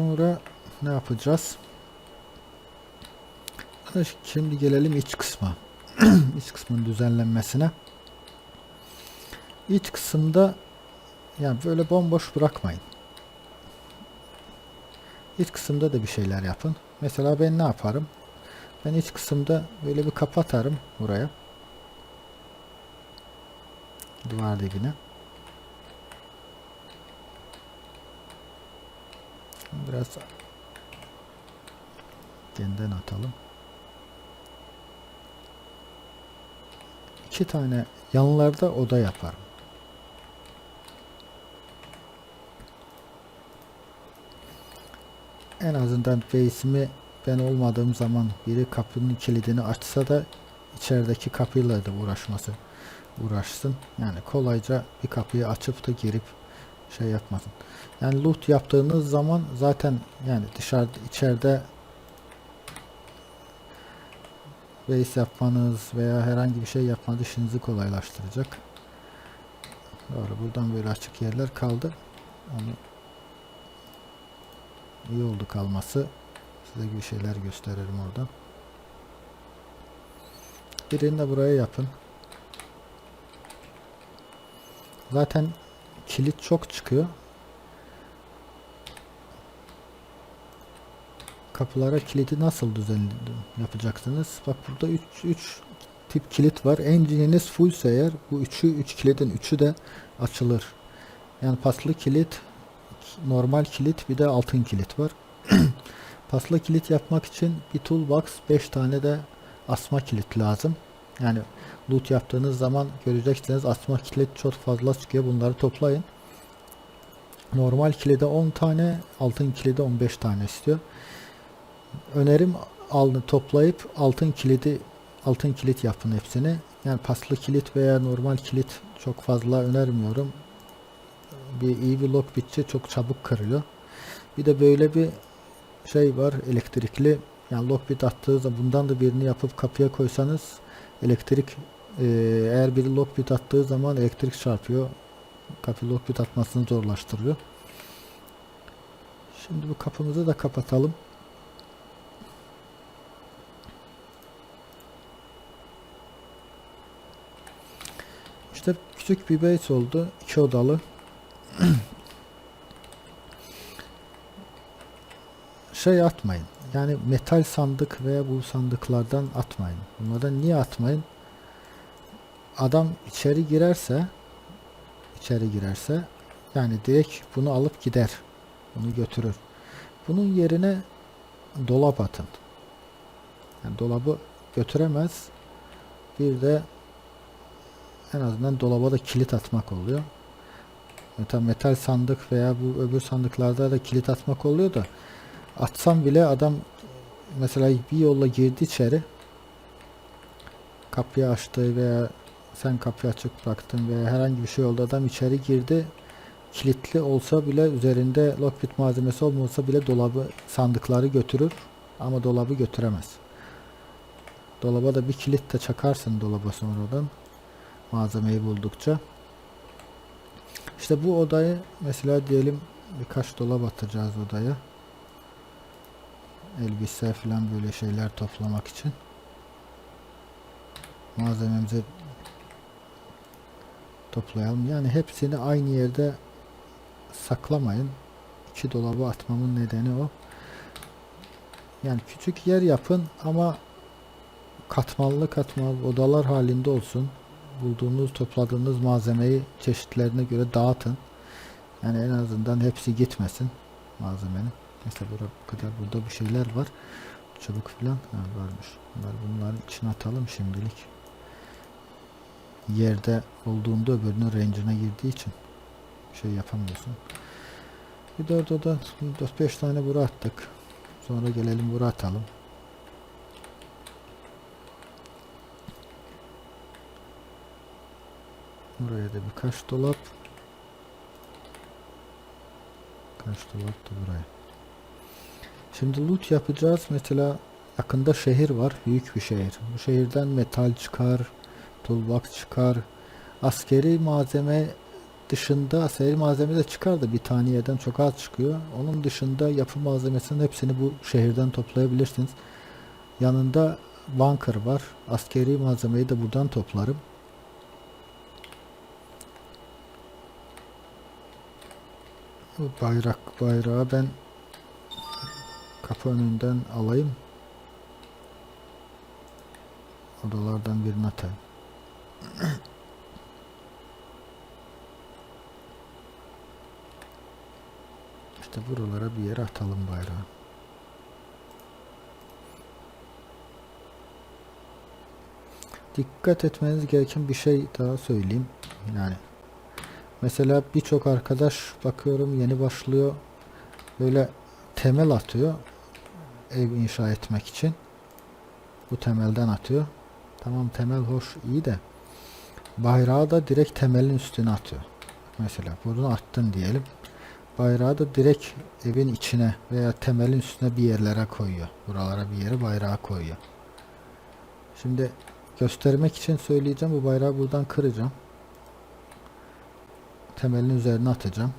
Sonra ne yapacağız? Şimdi gelelim iç kısma. iç kısmın düzenlenmesine. İç kısımda yani böyle bomboş bırakmayın. İç kısımda da bir şeyler yapın. Mesela ben ne yaparım? Ben iç kısımda böyle bir kapatarım buraya. Duvar dibine. Biraz genden atalım. İki tane yanlarda oda yaparım. En azından base'imi ben olmadığım zaman biri kapının kilidini açsa da içerideki kapıyla da uğraşması uğraşsın. Yani kolayca bir kapıyı açıp da girip şey yapmasın. Yani loot yaptığınız zaman zaten yani dışarıda içeride base yapmanız veya herhangi bir şey yapmanız işinizi kolaylaştıracak. Doğru buradan böyle açık yerler kaldı. Onu iyi oldu kalması. Size bir şeyler gösteririm oradan. Birini de buraya yapın. Zaten kilit çok çıkıyor. Kapılara kilidi nasıl düzen yapacaksınız? Bak burada 3 3 tip kilit var. Engine'iniz full eğer bu üçü 3 üç kilidin üçü de açılır. Yani paslı kilit, normal kilit bir de altın kilit var. paslı kilit yapmak için bir toolbox 5 tane de asma kilit lazım. Yani loot yaptığınız zaman göreceksiniz asma kilit çok fazla çıkıyor. Bunları toplayın. Normal kilide 10 tane, altın kilide 15 tane istiyor. Önerim alını toplayıp altın kilidi altın kilit yapın hepsini. Yani paslı kilit veya normal kilit çok fazla önermiyorum. Bir iyi bir lock bitçi çok çabuk kırıyor. Bir de böyle bir şey var elektrikli yani lockbit attığı zaman bundan da birini yapıp kapıya koysanız elektrik e, eğer biri lockbit attığı zaman elektrik çarpıyor. Kapı lockbit atmasını zorlaştırıyor. Şimdi bu kapımızı da kapatalım. İşte küçük bir base oldu. iki odalı. şey atmayın. Yani metal sandık veya bu sandıklardan atmayın. Bunlardan niye atmayın? Adam içeri girerse içeri girerse yani direkt bunu alıp gider. Bunu götürür. Bunun yerine dolap atın. Yani dolabı götüremez. Bir de en azından dolaba da kilit atmak oluyor. Metal, metal sandık veya bu öbür sandıklarda da kilit atmak oluyor da atsam bile adam mesela bir yolla girdi içeri kapıyı açtı veya sen kapıyı açık bıraktın veya herhangi bir şey oldu adam içeri girdi kilitli olsa bile üzerinde lockpit malzemesi olmasa bile dolabı sandıkları götürür ama dolabı götüremez. Dolaba da bir kilit de çakarsın dolaba sonradan malzemeyi buldukça. İşte bu odayı mesela diyelim birkaç dolap atacağız odaya. Elbise falan böyle şeyler toplamak için. Malzememizi toplayalım. Yani hepsini aynı yerde saklamayın. İki dolabı atmamın nedeni o. Yani küçük yer yapın ama katmanlı katmanlı odalar halinde olsun bulduğunuz, topladığınız malzemeyi çeşitlerine göre dağıtın. Yani en azından hepsi gitmesin malzemenin. Mesela burada bu kadar burada bir şeyler var. Çubuk falan ha, varmış. Bunlar bunların içine atalım şimdilik. Yerde olduğunda öbürünün range'ine girdiği için şey yapamıyorsun. Bir de orada da 4-5 tane bura attık. Sonra gelelim bura atalım. Buraya da birkaç dolap. Kaç dolap da buraya. Şimdi loot yapacağız. Mesela yakında şehir var. Büyük bir şehir. Bu şehirden metal çıkar. Toolbox çıkar. Askeri malzeme dışında seri malzeme de çıkar da bir taniyeden çok az çıkıyor. Onun dışında yapı malzemesinin hepsini bu şehirden toplayabilirsiniz. Yanında bunker var. Askeri malzemeyi de buradan toplarım. Bayrak bayrağı ben kapı önünden alayım. Odalardan birini atayım. İşte buralara bir yere atalım bayrağı. Dikkat etmeniz gereken bir şey daha söyleyeyim. Yani mesela birçok arkadaş bakıyorum yeni başlıyor. Böyle temel atıyor ev inşa etmek için. Bu temelden atıyor. Tamam temel hoş iyi de bayrağı da direkt temelin üstüne atıyor. Mesela bunu attın diyelim. Bayrağı da direkt evin içine veya temelin üstüne bir yerlere koyuyor. Buralara bir yere bayrağı koyuyor. Şimdi göstermek için söyleyeceğim. Bu bayrağı buradan kıracağım. Temelin üzerine atacağım.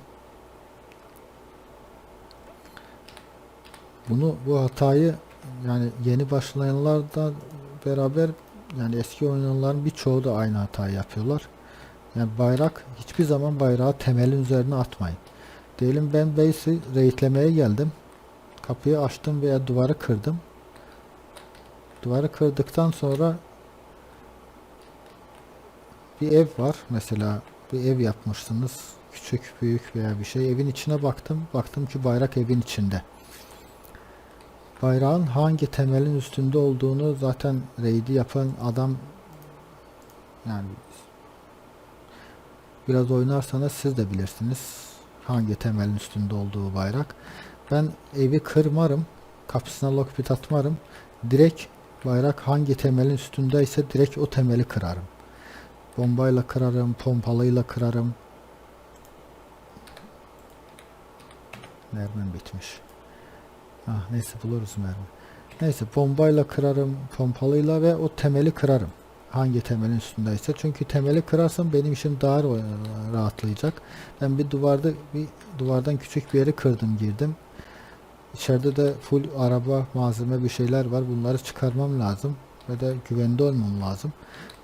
Bunu bu hatayı yani yeni başlayanlarla beraber yani eski oynayanların birçoğu da aynı hatayı yapıyorlar. Yani bayrak hiçbir zaman bayrağı temelin üzerine atmayın. Diyelim ben base'i raidlemeye geldim. Kapıyı açtım veya duvarı kırdım. Duvarı kırdıktan sonra bir ev var mesela bir ev yapmışsınız küçük büyük veya bir şey evin içine baktım baktım ki bayrak evin içinde bayrağın hangi temelin üstünde olduğunu zaten raid'i yapan adam yani biraz oynarsanız siz de bilirsiniz hangi temelin üstünde olduğu bayrak. Ben evi kırmarım kapısına lockpit atmarım direkt bayrak hangi temelin üstündeyse direkt o temeli kırarım. Bombayla kırarım pompalıyla kırarım. Mermim bitmiş Ah neyse buluruz mermi. Neyse bombayla kırarım, pompalıyla ve o temeli kırarım. Hangi temelin üstündeyse. Çünkü temeli kırarsam benim işim daha ra- rahatlayacak. Ben bir duvarda bir duvardan küçük bir yeri kırdım girdim. İçeride de full araba, malzeme bir şeyler var. Bunları çıkarmam lazım. Ve de güvende olmam lazım.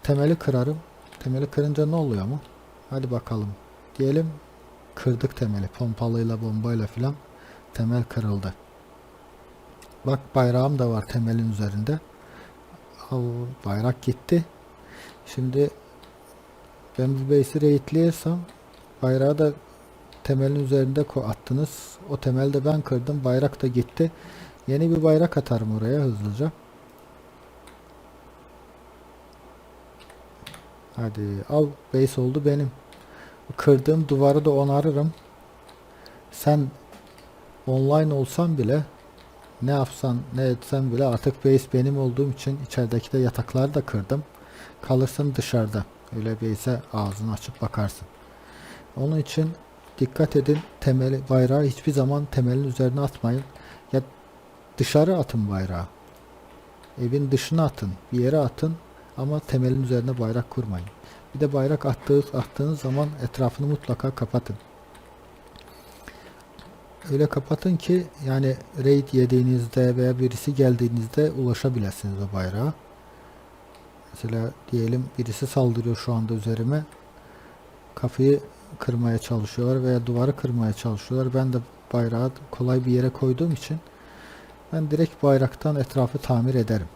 Temeli kırarım. Temeli kırınca ne oluyor mu? Hadi bakalım. Diyelim kırdık temeli. Pompalıyla, bombayla filan temel kırıldı. Bak bayrağım da var temelin üzerinde. Al, bayrak gitti. Şimdi ben bu base'i raidliyorsam bayrağı da temelin üzerinde attınız. O temelde ben kırdım. Bayrak da gitti. Yeni bir bayrak atarım oraya hızlıca. Hadi al base oldu benim. Kırdığım duvarı da onarırım. Sen online olsan bile ne yapsan ne etsen bile artık base benim olduğum için içerideki de yatakları da kırdım. Kalırsın dışarıda. Öyle base'e ağzını açıp bakarsın. Onun için dikkat edin temeli bayrağı hiçbir zaman temelin üzerine atmayın. Ya dışarı atın bayrağı. Evin dışına atın. Bir yere atın ama temelin üzerine bayrak kurmayın. Bir de bayrak attığı, attığınız zaman etrafını mutlaka kapatın öyle kapatın ki yani raid yediğinizde veya birisi geldiğinizde ulaşabilirsiniz o bayrağa. Mesela diyelim birisi saldırıyor şu anda üzerime. Kapıyı kırmaya çalışıyorlar veya duvarı kırmaya çalışıyorlar. Ben de bayrağı kolay bir yere koyduğum için ben direkt bayraktan etrafı tamir ederim.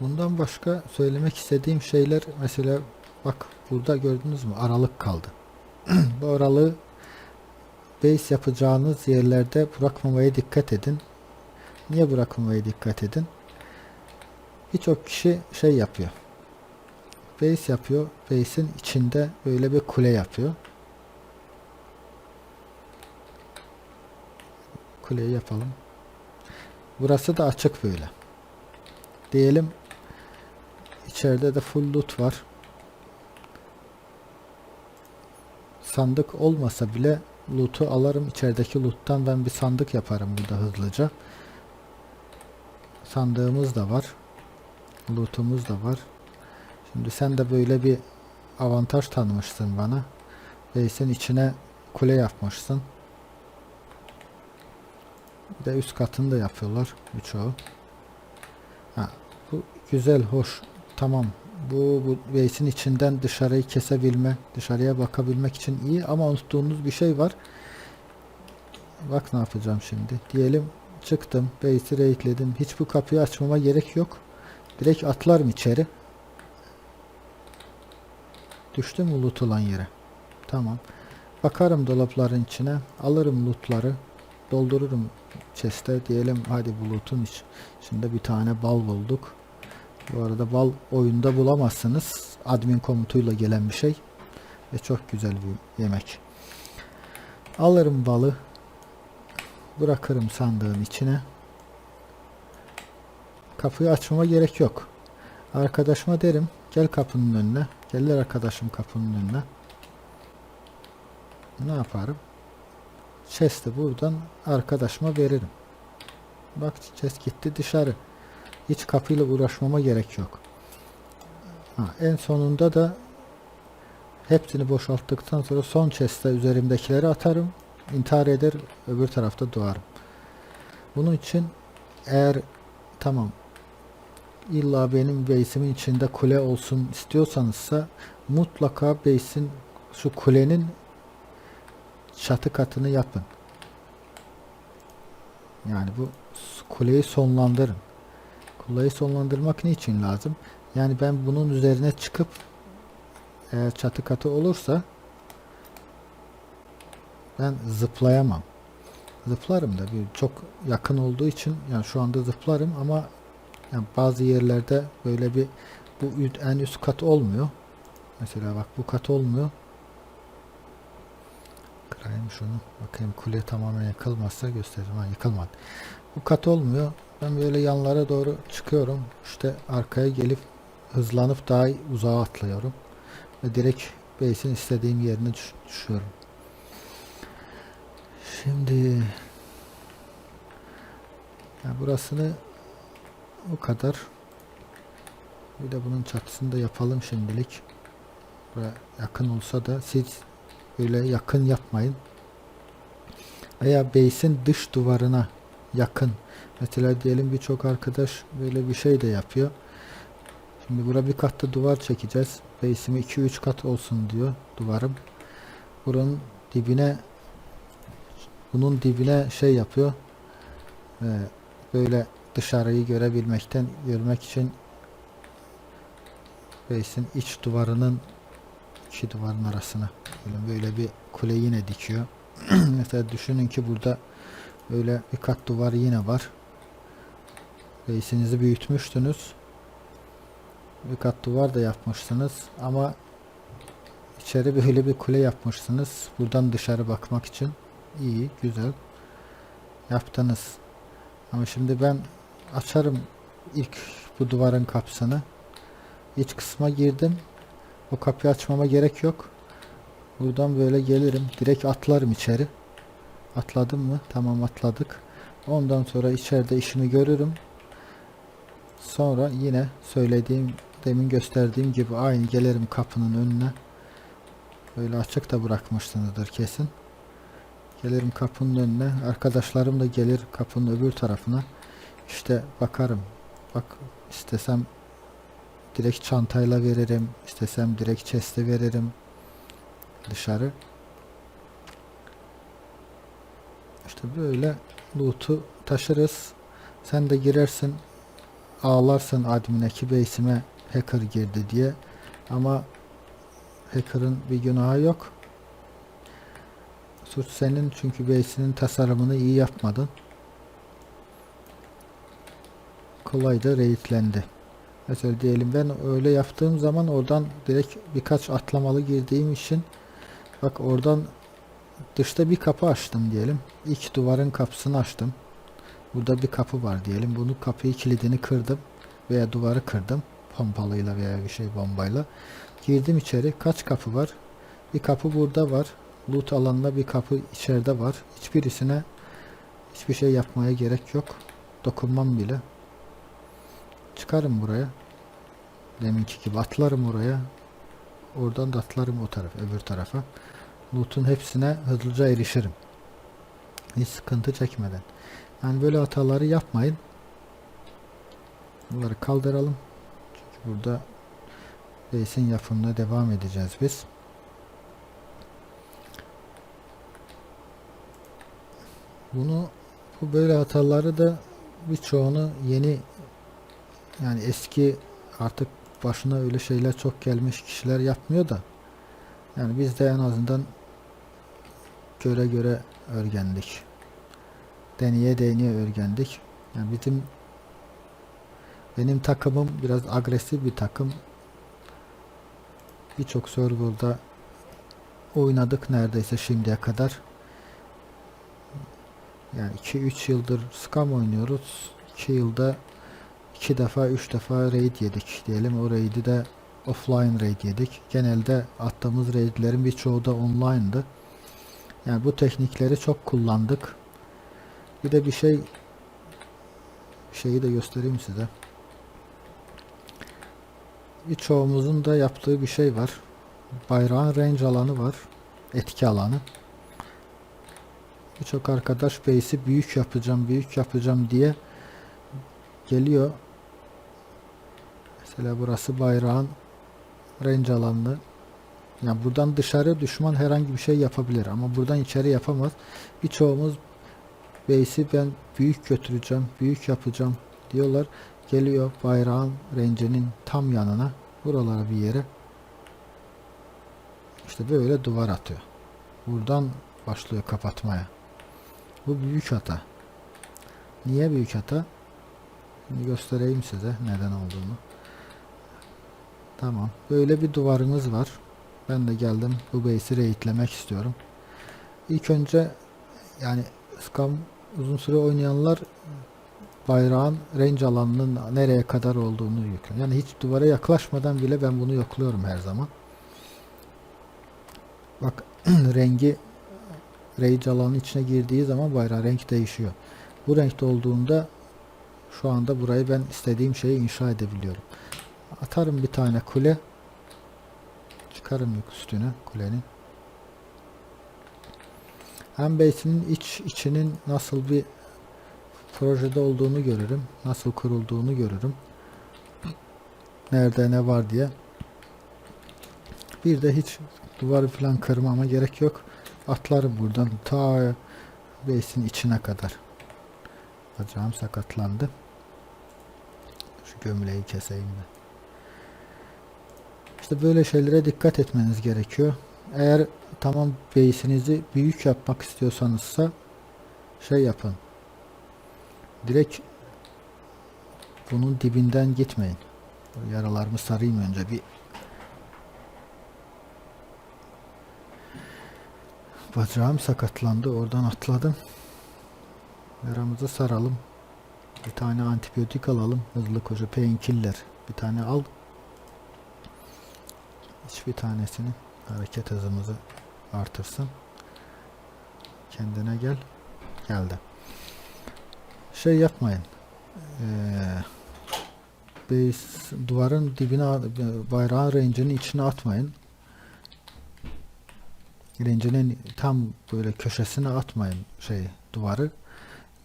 Bundan başka söylemek istediğim şeyler mesela bak burada gördünüz mü aralık kaldı. Bu aralığı base yapacağınız yerlerde bırakmamaya dikkat edin. Niye bırakmamaya dikkat edin? Birçok kişi şey yapıyor. Base yapıyor. Base'in içinde böyle bir kule yapıyor. Kuleyi yapalım. Burası da açık böyle. Diyelim içeride de full loot var. Sandık olmasa bile loot'u alırım. İçerideki loot'tan ben bir sandık yaparım burada hızlıca. Sandığımız da var. Loot'umuz da var. Şimdi sen de böyle bir avantaj tanımışsın bana. Base'in içine kule yapmışsın. Bir de üst katını da yapıyorlar birçoğu. Ha, bu güzel, hoş. Tamam. Bu, bu base'in içinden dışarıyı kesebilme, dışarıya bakabilmek için iyi ama unuttuğunuz bir şey var. Bak ne yapacağım şimdi. Diyelim çıktım, base'i raidledim. Hiç bu kapıyı açmama gerek yok. Direkt atlarım içeri. Düştüm loot olan yere? Tamam. Bakarım dolapların içine. Alırım lootları. Doldururum chest'e. Diyelim hadi bu loot'un iç- içinde bir tane bal bulduk. Bu arada bal oyunda bulamazsınız. Admin komutuyla gelen bir şey. Ve çok güzel bir yemek. Alırım balı. Bırakırım sandığın içine. Kapıyı açmama gerek yok. Arkadaşıma derim gel kapının önüne. Gelir arkadaşım kapının önüne. Ne yaparım? Chest'i buradan arkadaşıma veririm. Bak chest gitti dışarı. Hiç kapıyla uğraşmama gerek yok. Ha, en sonunda da hepsini boşalttıktan sonra son chest'e üzerimdekileri atarım. İntihar eder öbür tarafta doğarım. Bunun için eğer tamam illa benim base'imin içinde kule olsun istiyorsanızsa mutlaka base'in şu kulenin çatı katını yapın. Yani bu kuleyi sonlandırın. Kuleyi sonlandırmak niçin lazım? Yani ben bunun üzerine çıkıp eğer çatı katı olursa ben zıplayamam. Zıplarım da bir çok yakın olduğu için yani şu anda zıplarım ama yani bazı yerlerde böyle bir bu en üst kat olmuyor. Mesela bak bu kat olmuyor. Kırayım şunu. Bakayım kule tamamen yıkılmazsa göstereyim. Ha yıkılmadı. Bu kat olmuyor. Ben böyle yanlara doğru çıkıyorum. İşte arkaya gelip hızlanıp daha uzağa atlıyorum. Ve direkt base'in istediğim yerine düş- düşüyorum. Şimdi ya burasını o kadar. Bir de bunun çatısını da yapalım şimdilik. Buraya yakın olsa da siz böyle yakın yapmayın. Veya base'in dış duvarına yakın. Mesela diyelim birçok arkadaş böyle bir şey de yapıyor. Şimdi buraya bir katta duvar çekeceğiz. Base'imi 2-3 kat olsun diyor duvarım. Buranın dibine bunun dibine şey yapıyor. Ee, böyle dışarıyı görebilmekten görmek için base'in iç duvarının iki duvarın arasına böyle, böyle bir kule yine dikiyor. Mesela düşünün ki burada böyle bir kat duvar yine var. Base'inizi büyütmüştünüz. Bir kat duvar da yapmışsınız ama içeri böyle bir kule yapmışsınız. Buradan dışarı bakmak için iyi, güzel yaptınız. Ama şimdi ben açarım ilk bu duvarın kapısını. İç kısma girdim. O kapıyı açmama gerek yok. Buradan böyle gelirim. Direkt atlarım içeri. Atladım mı? Tamam atladık. Ondan sonra içeride işimi görürüm. Sonra yine söylediğim demin gösterdiğim gibi aynı gelirim kapının önüne. Böyle açık da bırakmışsınızdır kesin. Gelirim kapının önüne. Arkadaşlarım da gelir kapının öbür tarafına. İşte bakarım. Bak istesem direkt çantayla veririm. İstesem direkt chest'e veririm. Dışarı. İşte böyle loot'u taşırız. Sen de girersin. Ağlarsın admin'e ki base'ime hacker girdi diye. Ama hacker'ın bir günahı yok. Suç senin çünkü base'inin tasarımını iyi yapmadın. Kolayca raidlendi. Mesela diyelim ben öyle yaptığım zaman oradan direkt birkaç atlamalı girdiğim için bak oradan dışta bir kapı açtım diyelim. İlk duvarın kapısını açtım. Burada bir kapı var diyelim. Bunu kapıyı kilidini kırdım veya duvarı kırdım pompalıyla veya bir şey bombayla. Girdim içeri. Kaç kapı var? Bir kapı burada var. Loot alanında bir kapı içeride var. Hiçbirisine hiçbir şey yapmaya gerek yok. Dokunmam bile. Çıkarım buraya. Deminki gibi atlarım oraya. Oradan da atlarım o tarafa, öbür tarafa. Loot'un hepsine hızlıca erişirim. Hiç sıkıntı çekmeden. Yani böyle hataları yapmayın. Bunları kaldıralım. Çünkü burada base'in yapımına devam edeceğiz biz. Bunu bu böyle hataları da birçoğunu yeni yani eski artık başına öyle şeyler çok gelmiş kişiler yapmıyor da yani biz de en azından göre göre öğrendik. Deneye deneye öğrendik. Yani bizim benim takımım biraz agresif bir takım. Birçok serverda oynadık neredeyse şimdiye kadar. Yani 2-3 yıldır Scam oynuyoruz. 2 yılda 2 defa 3 defa raid yedik diyelim. O raid'i de offline raid yedik. Genelde attığımız raidlerin birçoğu da online'dı. Yani bu teknikleri çok kullandık. Bir de bir şey şeyi de göstereyim size. Birçoğumuzun da yaptığı bir şey var. Bayrağın range alanı var. Etki alanı. Birçok arkadaş base'i büyük yapacağım, büyük yapacağım diye geliyor. Mesela burası bayrağın range alanı. Yani buradan dışarı düşman herhangi bir şey yapabilir ama buradan içeri yapamaz. Birçoğumuz base'i ben büyük götüreceğim, büyük yapacağım diyorlar. Geliyor bayrağın range'inin tam yanına, buralara bir yere işte böyle duvar atıyor. Buradan başlıyor kapatmaya. Bu büyük hata. Niye büyük hata? Şimdi göstereyim size neden olduğunu. Tamam. Böyle bir duvarımız var. Ben de geldim bu base'i raidlemek istiyorum. İlk önce yani Scam uzun süre oynayanlar bayrağın range alanının nereye kadar olduğunu yokluyor. Yani hiç duvara yaklaşmadan bile ben bunu yokluyorum her zaman. Bak rengi range alanının içine girdiği zaman bayrağı renk değişiyor. Bu renkte olduğunda şu anda burayı ben istediğim şeyi inşa edebiliyorum. Atarım bir tane kule. Çıkarım yük üstüne kulenin. Hem base'inin iç içinin nasıl bir projede olduğunu görürüm. Nasıl kurulduğunu görürüm. Nerede ne var diye. Bir de hiç duvarı falan kırmama gerek yok. Atlarım buradan ta base'in içine kadar. Bacağım sakatlandı. Şu gömleği keseyim de. İşte böyle şeylere dikkat etmeniz gerekiyor. Eğer tamam base'inizi büyük yapmak istiyorsanızsa şey yapın. Direkt bunun dibinden gitmeyin. Yaralarımı sarayım önce bir. Bacağım sakatlandı. Oradan atladım. Yaramızı saralım. Bir tane antibiyotik alalım. Hızlı koşu painkiller. Bir tane al. Hiçbir tanesini hareket hızımızı artırsın. Kendine gel. Geldi. Şey yapmayın. Ee, base, duvarın dibine bayrağın range'inin içine atmayın. Range'inin tam böyle köşesine atmayın şey duvarı.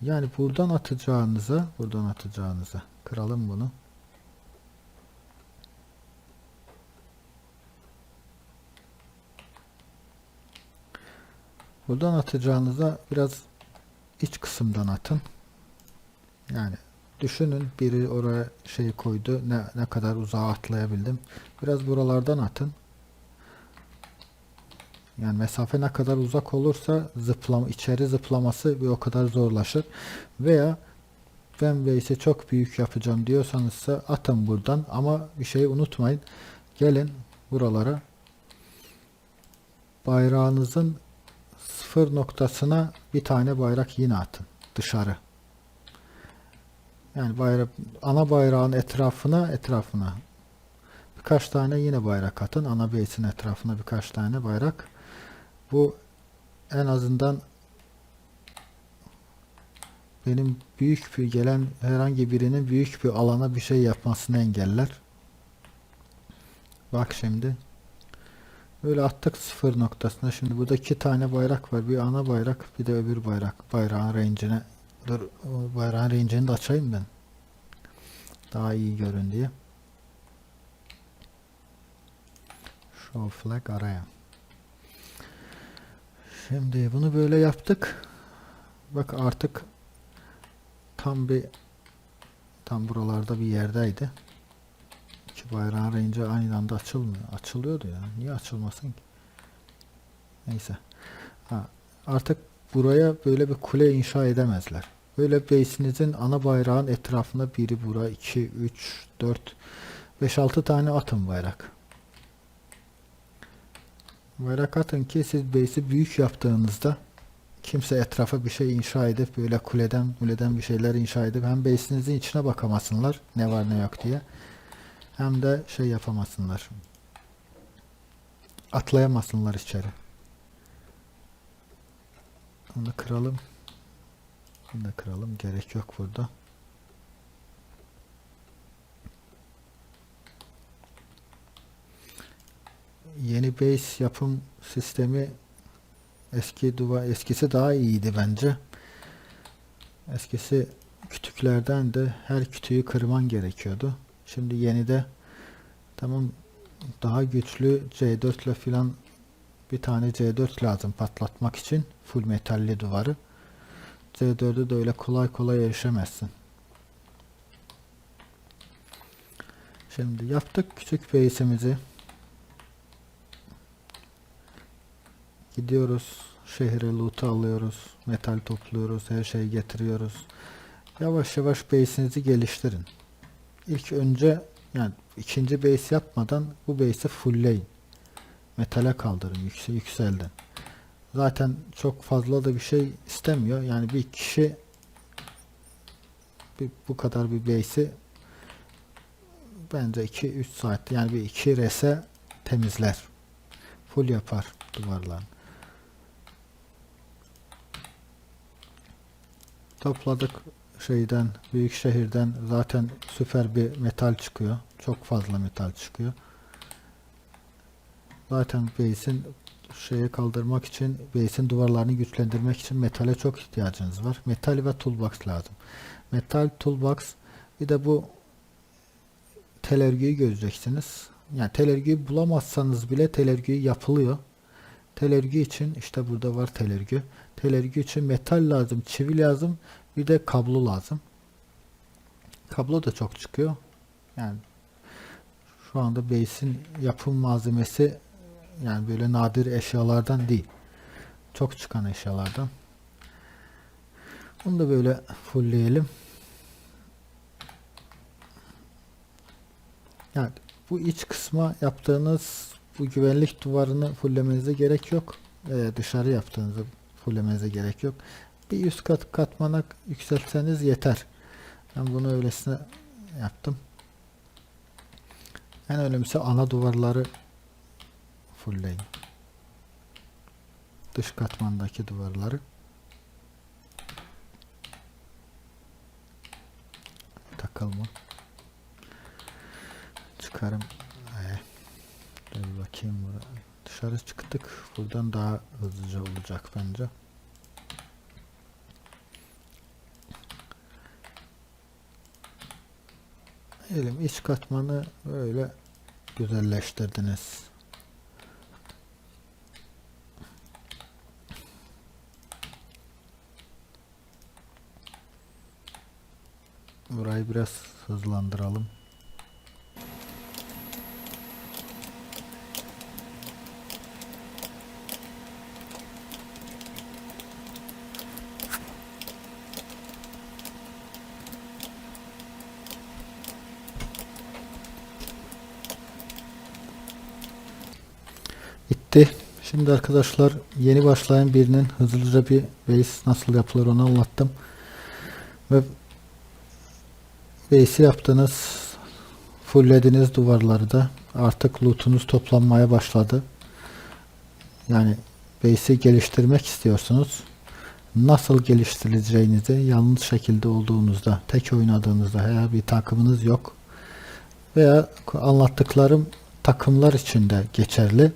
Yani buradan atacağınıza, buradan atacağınıza kıralım bunu. Buradan atacağınıza biraz iç kısımdan atın. Yani düşünün biri oraya şey koydu. Ne, ne kadar uzağa atlayabildim. Biraz buralardan atın. Yani mesafe ne kadar uzak olursa zıplama, içeri zıplaması bir o kadar zorlaşır. Veya ben base'i çok büyük yapacağım diyorsanız atın buradan ama bir şey unutmayın. Gelin buralara bayrağınızın sıfır noktasına bir tane bayrak yine atın dışarı. Yani bayrak ana bayrağın etrafına etrafına birkaç tane yine bayrak atın. Ana base'in etrafına birkaç tane bayrak. Bu en azından benim büyük bir gelen herhangi birinin büyük bir alana bir şey yapmasını engeller. Bak şimdi. Böyle attık sıfır noktasına. Şimdi burada iki tane bayrak var. Bir ana bayrak, bir de öbür bayrak. Bayrağın range'ine. Dur, bayrağın range'ini de açayım ben. Daha iyi görün diye. Show flag araya. Şimdi bunu böyle yaptık. Bak artık tam bir tam buralarda bir yerdeydi. İki bayrağın range'i aynı anda açılmıyor. Açılıyordu ya. Niye açılmasın ki? Neyse. Ha, artık buraya böyle bir kule inşa edemezler. Böyle base'inizin ana bayrağın etrafında biri bura 2, 3, 4, 5, 6 tane atın bayrak. Bayrak atın ki siz base'i büyük yaptığınızda kimse etrafa bir şey inşa edip böyle kuleden kuleden bir şeyler inşa edip hem base'inizin içine bakamasınlar ne var ne yok diye hem de şey yapamasınlar. Atlayamasınlar içeri. Onu kıralım. Bunu da kıralım. Gerek yok burada. Yeni base yapım sistemi eski duva eskisi daha iyiydi bence. Eskisi kütüklerden de her kütüğü kırman gerekiyordu. Şimdi yeni de tamam daha güçlü C4 ile filan bir tane C4 lazım patlatmak için full metalli duvarı. C4'ü de öyle kolay kolay erişemezsin. Şimdi yaptık küçük base'imizi. Gidiyoruz şehre loot'u alıyoruz. Metal topluyoruz. Her şeyi getiriyoruz. Yavaş yavaş base'inizi geliştirin. İlk önce yani ikinci base yapmadan bu base'i fullleyin. Metale kaldırın yükse yükselden. Zaten çok fazla da bir şey istemiyor. Yani bir kişi bir, bu kadar bir base'i bence 2-3 saatte yani bir 2 rese temizler. Full yapar duvarlarını. Topladık şeyden, büyük şehirden zaten süper bir metal çıkıyor. Çok fazla metal çıkıyor. Zaten base'in şeye kaldırmak için, base'in duvarlarını güçlendirmek için metale çok ihtiyacınız var. Metal ve toolbox lazım. Metal, toolbox bir de bu tel göreceksiniz. Yani tel bulamazsanız bile tel yapılıyor. Tel için işte burada var. Tel örgü için metal lazım, çivi lazım, bir de kablo lazım. Kablo da çok çıkıyor. Yani şu anda base'in yapım malzemesi yani böyle nadir eşyalardan değil. Çok çıkan eşyalardan. Bunu da böyle fullleyelim. Yani bu iç kısma yaptığınız bu güvenlik duvarını fullemenize gerek yok. Ee, dışarı yaptığınızı fullemenize gerek yok. Bir üst kat katmana yükseltseniz yeter. Ben bunu öylesine yaptım. En önemlisi ana duvarları fullleyin. Dış katmandaki duvarları. Takılma. Çıkarım. Ee, dur bakayım. Dışarı çıktık. Buradan daha hızlıca olacak bence. Elim iç katmanı böyle güzelleştirdiniz. Burayı biraz hızlandıralım. Bitti. Şimdi arkadaşlar yeni başlayan birinin hızlıca bir base nasıl yapılır onu anlattım. Ve base'i yaptınız. Fulllediniz duvarları da. Artık lootunuz toplanmaya başladı. Yani base'i geliştirmek istiyorsunuz. Nasıl geliştireceğinizi yalnız şekilde olduğunuzda, tek oynadığınızda veya bir takımınız yok veya anlattıklarım takımlar için de geçerli.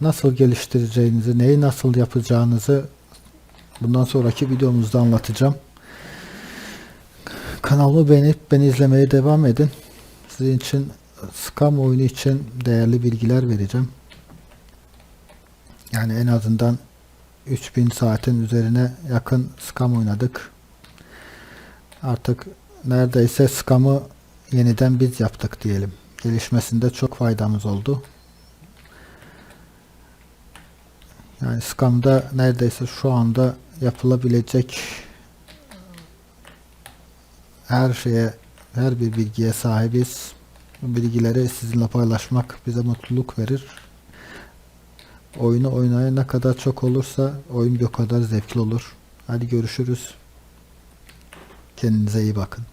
Nasıl geliştireceğinizi, neyi nasıl yapacağınızı bundan sonraki videomuzda anlatacağım. Kanalımı beğenip beni izlemeye devam edin. Sizin için Scam oyunu için değerli bilgiler vereceğim. Yani en azından 3000 saatin üzerine yakın Scam oynadık. Artık neredeyse Scam'ı yeniden biz yaptık diyelim. Gelişmesinde çok faydamız oldu. Yani Scam'da neredeyse şu anda yapılabilecek her şeye, her bir bilgiye sahibiz. Bu bilgileri sizinle paylaşmak bize mutluluk verir. Oyunu oynaya ne kadar çok olursa oyun bir o kadar zevkli olur. Hadi görüşürüz. Kendinize iyi bakın.